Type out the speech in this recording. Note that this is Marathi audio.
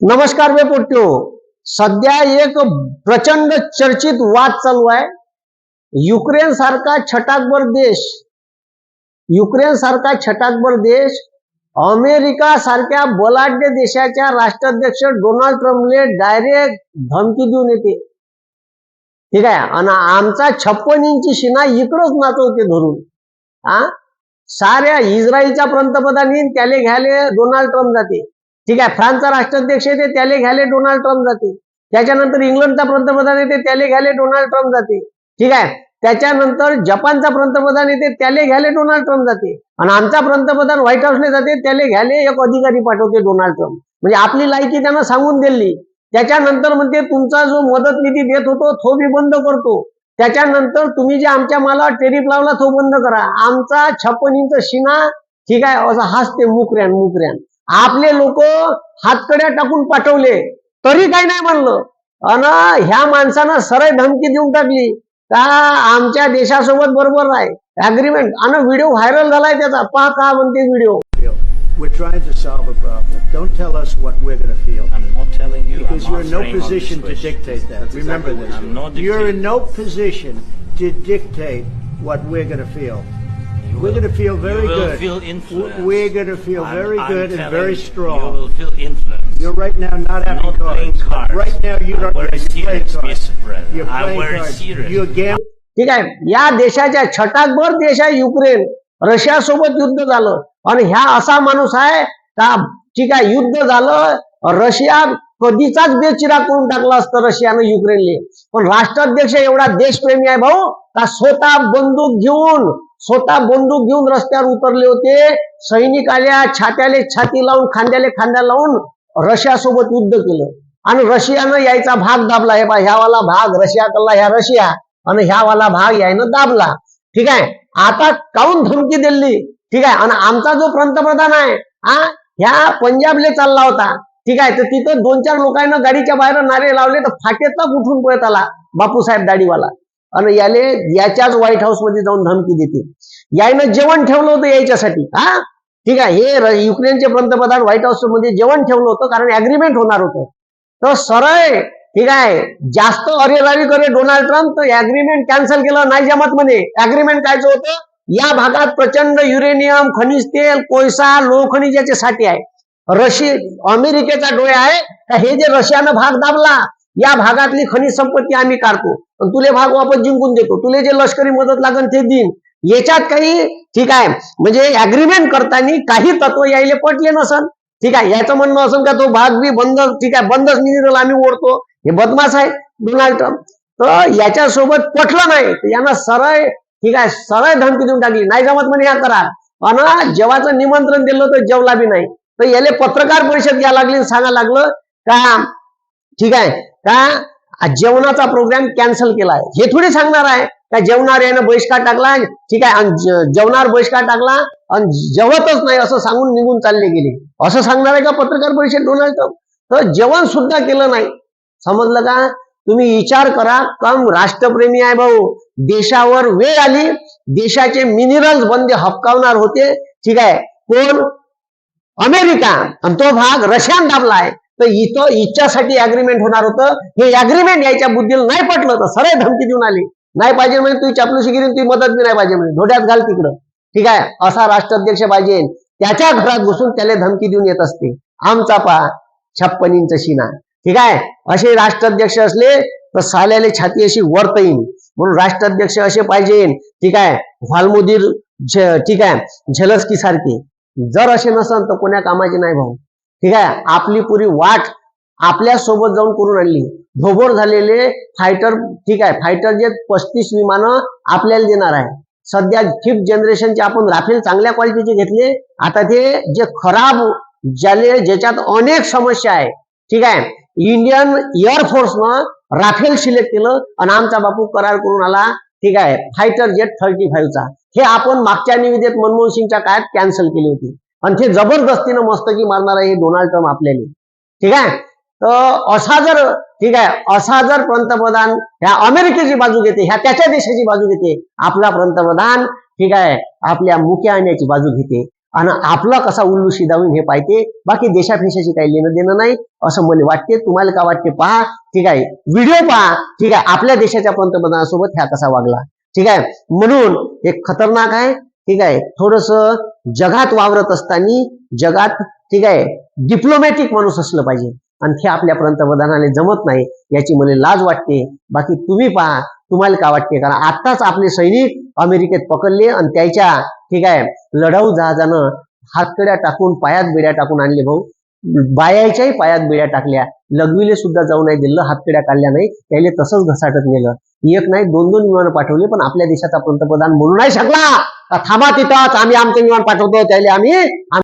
नमस्कार मी पोट्यो सध्या एक प्रचंड चर्चित वाद चालू आहे. युक्रेन सारखा छटाकभर देश युक्रेन सारखा छटाकभर देश अमेरिका सारख्या बलाढ्य देशाच्या राष्ट्राध्यक्ष डोनाल्ड ट्रम्पले डायरेक्ट धमकी देऊन येते. ठीक आहे? आणि आमचा छप्पन इंची शिना इकडंच नाचवते धरून. हा साऱ्या इस्रायलच्या पंतप्रधान त्याले घ्यायला डोनाल्ड ट्रम्प जाते. ठीक आहे फ्रान्सचा राष्ट्राध्यक्ष येते त्याले घ्यायले डोनाल्ड ट्रम्प जाते. त्याच्यानंतर इंग्लंडचा पंतप्रधान येते त्याले घ्यायला डोनाल्ड ट्रम्प जाते. ठीक आहे त्याच्यानंतर जपानचा पंतप्रधान येते त्याले घ्यायला डोनाल्ड ट्रम्प जाते. आणि आमचा पंतप्रधान व्हाईट हाऊसला जाते त्याले घ्यायला एक अधिकारी पाठवते डोनाल्ड ट्रम्प. म्हणजे आपली लायकी त्यांना सांगून दिली. त्याच्यानंतर म्हणते तुमचा जो मदत निधी देत होतो तो मी बंद करतो. त्याच्यानंतर तुम्ही जे आमच्या मालावर टेरिप लावला तो बंद करा. आमचा छप्पन इंच शिना ठीक आहे असं हसते मुकऱ्यान मुकऱ्यान. आपले लोक हातकड्या टाकून पाठवले तरी काही नाही म्हणलं अन ह्या माणसानं सरळ धमकी देऊन टाकली का आमच्या देशासोबत बरोबर आहे अग्रीमेंट आणि व्हिडिओ व्हायरल झालाय त्याचा पहा का म्हणते video We're trying to solve a problem. Don't tell us what we're going to feel. I'm not telling you. Because I'm you're in no position to dictate that. That's Remember exactly this. what I'm not You're in no position to dictate what we're going to feel. You We're will- going to feel very you will good. feel W- influenced. We're going to feel I'm- very I'm good and telling very you, You strong. will feel influenced. You're right now not having not playing cards. cards. Right now you I'm don't. very yeah, you're playing serious, cards. Mr. President. You're I'm playing very cards. serious. You're gambling. ठीक आहे या देशाच्या छटाकभर देश आहे युक्रेन रशिया सोबत युद्ध झालं आणि ह्या असा माणूस आहे का ठीक आहे युद्ध झालं रशिया कधीचाच बेचिरा करून टाकला असतं रशियानं युक्रेनले पण राष्ट्राध्यक्ष एवढा देशप्रेमी आहे भाऊ का स्वतः बंदूक घेऊन स्वतः बंदूक घेऊन रस्त्यावर उतरले होते. सैनिक आल्या छात्याले छाती लावून खांद्याले खांद्या लावून रशिया सोबत युद्ध केलं. आणि रशियानं यायचा भाग दाबला. हे पहा ह्यावाला भाग रशिया कल्ला ह्या रशिया. आणि ह्यावाला भाग यायनं दाबला. ठीक आहे? आता काऊन धमकी दिली? ठीक आहे? आणि आमचा जो पंतप्रधान आहे हा ह्या पंजाबले चालला होता. ठीक आहे? तर तिथं दोन चार लोकांना गाडीच्या बाहेर नारे लावले तर फाटेचा उठून पळत आला बापूसाहेब दाढीवाला. आणि याले याच्याच व्हाईट हाऊसमध्ये जाऊन धमकी देते. यायनं जेवण ठेवलं होतं यायच्यासाठी हा? ठीक आहे. हे युक्रेनचे पंतप्रधान व्हाईट हाऊसमध्ये जेवण ठेवलं होतं कारण अग्रीमेंट होणार होतं. तर सरळ ठीक आहे जास्त अरेरावी करे डोनाल्ड ट्रम्प तर अग्रीमेंट कॅन्सल केलं नाही जमत म्हणे अग्रीमेंट कायचं होतं? या भागात प्रचंड युरेनियम खनिज तेल कोळसा लोहखनिजाचे साठे आहे. रशी अमेरिकेचा डोळे आहे. का हे जे रशियानं भाग दाबला या भागातली खनिज संपत्ती आम्ही काढतो. पण तुले भाग वापस जिंकून देतो. तुले जे लष्करी मदत लागेल ते देईन याच्यात काही ठीक आहे म्हणजे अग्रीमेंट करताना काही तत्व यायले पटले नसन. ठीक आहे याचं म्हणणं असं का तो भाग बी बंद ठीक आहे बंदच मिनिरल आम्ही ओढतो. हे बदमाश आहे डोनाल्ड ट्रम्प. तर याच्यासोबत पटलं नाही. यांना यानं सरळ ठीक आहे सरळ धमकी देऊन टाकली. नाही जमत म्हणे या करा आणि जेवाचं निमंत्रण दिलं तर जेवला बी नाही. तर याले पत्रकार परिषद घ्यायला लागली सांगायला लागलं का ठीक आहे? का जेवणाचा प्रोग्राम कॅन्सल केलाय? हे थोडी सांगणार आहे. का जेवणार यानं बहिष्कार टाकला? ठीक आहे जेवणार बहिष्कार टाकला? आणि जेवतच नाही असं सांगून निघून चालले गेले. असं सांगणार आहे का पत्रकार परिषद डोनाल्ड ट्रम्प? तर जेवण सुद्धा केलं नाही. समजलं का? तुम्ही विचार करा. कम राष्ट्रप्रेमी आहे भाऊ. देशावर वेळ आली. देशाचे मिनरल्स बंदे हपकावणार होते. ठीक आहे. कोण? अमेरिका. आणि तो भाग रशियान दाबला आहे तर इथं इच्छासाठी अग्रीमेंट होणार होतं. हे अग्रीमेंट यायच्या बुद्धीला नाही पटलं तर सरळ धमकी देऊन आली. नाही पाहिजे म्हणजे तुझी चापलूशी गिरी तुझी मदत बी नाही पाहिजे म्हणजे. धोड्यात घाल तिकडं. ठीक आहे? असा राष्ट्राध्यक्ष पाहिजे. त्याच्या घरात घुसून त्याला धमकी देऊन येत असते. आमचा पा छप्पन इंच शिना. ठीक आहे? असे राष्ट्राध्यक्ष असले तर साल्याले छाती अशी वरत येईल म्हणून राष्ट्राध्यक्ष असे पाहिजे. ठीक आहे? व्हालमुदीर झ- ठीक आहे? झलस्की सारखे. जर असे नसन तर कोण्या कामाचे नाही भाऊ. ठीक आहे? आपली पुरी वाट आपल्यासोबत जाऊन करून आणली. भोगोर झालेले फायटर ठीक आहे? फायटर जे पस्तीस विमानं आपल्याला देणार आहे. सध्या फिफ्थ जनरेशनचे आपण राफेल चांगल्या क्वालिटीचे घेतले. आता ते जे खराब ज्याले ज्याच्यात अनेक समस्या आहे. ठीक आहे? इंडियन एअरफोर्सनं राफेल सिलेक्ट केलं आणि आमचा बापू करार करून आला. ठीक आहे? फायटर जेट थर्टी फाईव्हचा हे आपण मागच्या निविदेत मनमोहन सिंगच्या काळात कॅन्सल केली होती. आणि ते जबरदस्तीनं मस्तकी मारणार आहे हे डोनाल्ड ट्रम्प आपल्याला. ठीक आहे? तर असा जर ठीक आहे असा जर पंतप्रधान ह्या अमेरिकेची बाजू घेते ह्या त्याच्या देशाची बाजू घेते आपला पंतप्रधान ठीक आहे आपल्या मुक्या आणण्याची बाजू घेते आणि आपला कसा उल्लू शिदावून हे पाहिजे बाकी देशापेशाची काही लेणं देणं नाही असं मला वाटते. तुम्हाला का वाटते पहा ठीक आहे व्हिडिओ पहा ठीक आहे आपल्या देशाच्या पंतप्रधानासोबत ह्या कसा वागला. ठीक आहे? म्हणून हे खतरनाक आहे. ठीक आहे. थोडस जगात वावरत असताना जगात ठीक आहे डिप्लोमॅटिक माणूस असलं पाहिजे. आणि हे आपल्या पंतप्रधानाने जमत नाही याची मला लाज वाटते. बाकी तुम्ही पहा तुम्हाला का वाटते? कारण आत्ताच आपले सैनिक अमेरिकेत पकडले आणि त्याच्या ठीक आहे लढाऊ जहाजानं हातकड्या टाकून पायात बिड्या टाकून आणले भाऊ. बायाच्याही पायात बिड्या टाकल्या. लघवीले सुद्धा जाऊ नाही दिलं हातपिड्या काढल्या नाही त्याला तसंच घसाटत नेलं. एक नाही दोन दोन विमान पाठवले पण आपल्या देशाचा पंतप्रधान म्हणू नाही शकला. थांबा तिथंच आम्ही आमचं विमान पाठवतो त्याला आम्ही